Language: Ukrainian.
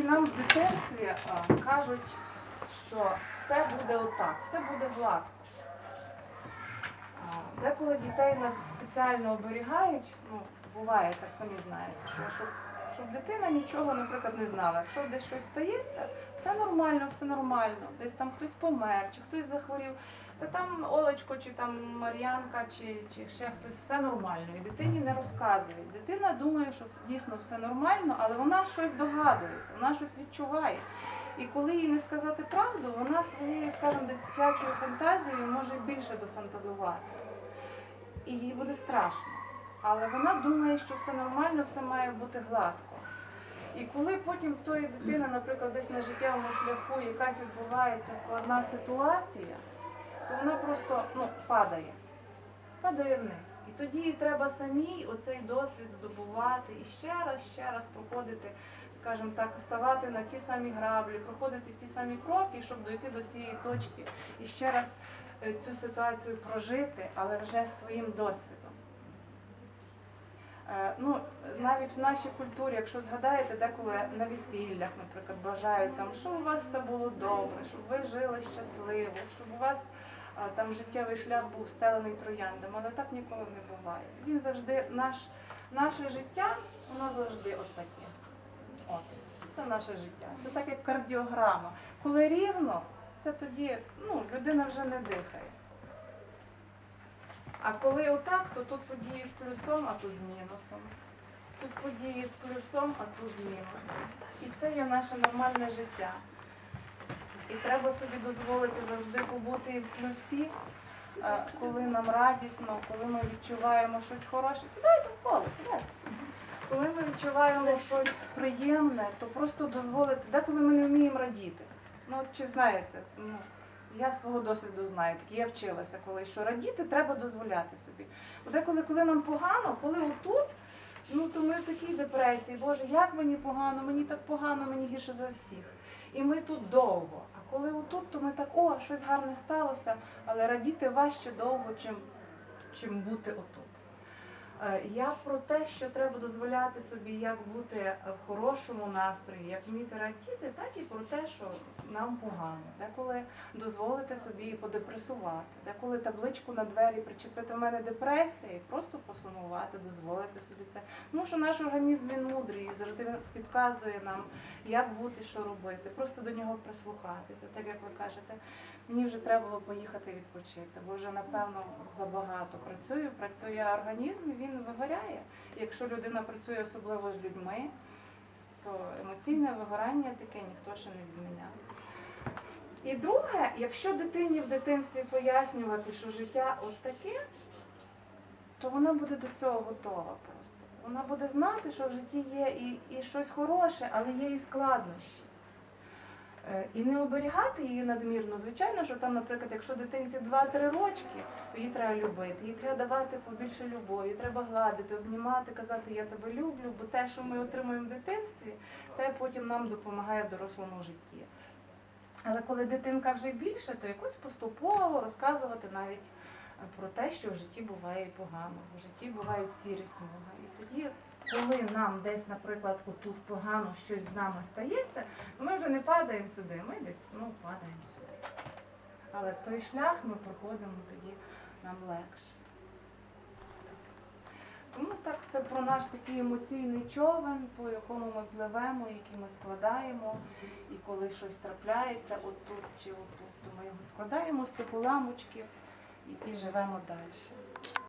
Деколи нам в дитинстві а, кажуть, що все буде отак, все буде гладко. А, Деколи дітей спеціально оберігають, ну, буває, так самі знаєте, що щоб, щоб дитина нічого, наприклад, не знала. Якщо десь щось стається, все нормально, все нормально. Десь там хтось помер, чи хтось захворів, та там Олечко, чи там Мар'янка, чи, чи ще хтось, все нормально. І дитині не розказують. Дитина думає, що дійсно все нормально, але вона щось догадується, вона щось відчуває. І коли їй не сказати правду, вона своєю, скажімо, дитячою фантазією може більше дофантазувати. І їй буде страшно. Але вона думає, що все нормально, все має бути гладко. І коли потім в тої дитини, наприклад, десь на життєвому шляху якась відбувається складна ситуація, то вона просто ну, падає, падає вниз. І тоді треба самій оцей досвід здобувати і ще раз, ще раз проходити, скажімо так, ставати на ті самі граблі, проходити ті самі кроки, щоб дойти до цієї точки і ще раз е, цю ситуацію прожити, але вже своїм досвідом. Е, Ну, навіть в нашій культурі, якщо згадаєте, деколи на весіллях, наприклад, бажають там, щоб у вас все було добре, щоб ви жили щасливо, щоб у вас там життєвий шлях був стелений трояндами, але так ніколи не буває. Він завжди наш, наше життя, воно завжди от таке. От, це наше життя. Це так як кардіограма. Коли рівно, це тоді ну, людина вже не дихає. А коли отак, то тут події з плюсом, а тут з мінусом. Тут події з плюсом, а тут з мінусом. І це є наше нормальне життя. І треба собі дозволити завжди побути в плюсі, е, коли нам радісно, коли ми відчуваємо щось хороше. Сідайте в коло, сідайте. Коли ми відчуваємо щось приємне, то просто дозволити, деколи ми не вміємо радіти. Ну, чи знаєте, ну, я з свого досвіду знаю, так я вчилася коли що радіти треба дозволяти собі. Бо деколи, коли нам погано, коли отут, ну то ми в такій депресії, Боже, як мені погано, мені так погано, мені гірше за всіх. І ми тут довго. А коли отут, то ми так, о, щось гарне сталося, але радіти важче довго, чим, чим бути отут. Е, Я про те, що треба дозволяти собі, як бути в хорошому настрої, як вміти радіти, так і про те, що нам погано. Деколи дозволити собі подепресувати, деколи табличку на двері причепити в мене депресія і просто посумувати, дозволити собі це. Тому що наш організм він мудрий і завжди він підказує нам, як бути, що робити. Просто до нього прислухатися. Так як ви кажете, мені вже треба було поїхати відпочити, бо вже напевно забагато працюю, працює організм, і він вигоряє. Якщо людина працює особливо з людьми, то емоційне вигорання таке ніхто ще не відміняв. І друге, якщо дитині в дитинстві пояснювати, що життя от таке, то вона буде до цього готова просто. Вона буде знати, що в житті є і, і щось хороше, але є і складнощі. Е, І не оберігати її надмірно. Звичайно, що там, наприклад, якщо дитинці 2-3 рочки, то її треба любити, їй треба давати побільше любові, треба гладити, обнімати, казати Я тебе люблю, бо те, що ми отримуємо в дитинстві, те потім нам допомагає в дорослому житті. Але коли дитинка вже більше, то якось поступово розказувати навіть про те, що в житті буває погано, в житті бувають сірі смуги. І тоді, коли нам десь, наприклад, отут погано щось з нами стається, ми вже не падаємо сюди, ми десь ну, падаємо сюди. Але той шлях ми проходимо тоді нам легше. Тому так, це про наш такий емоційний човен, по якому ми пливемо, який ми складаємо. І коли щось трапляється отут чи отут, то ми його складаємо з тих уламочків і, і живемо далі.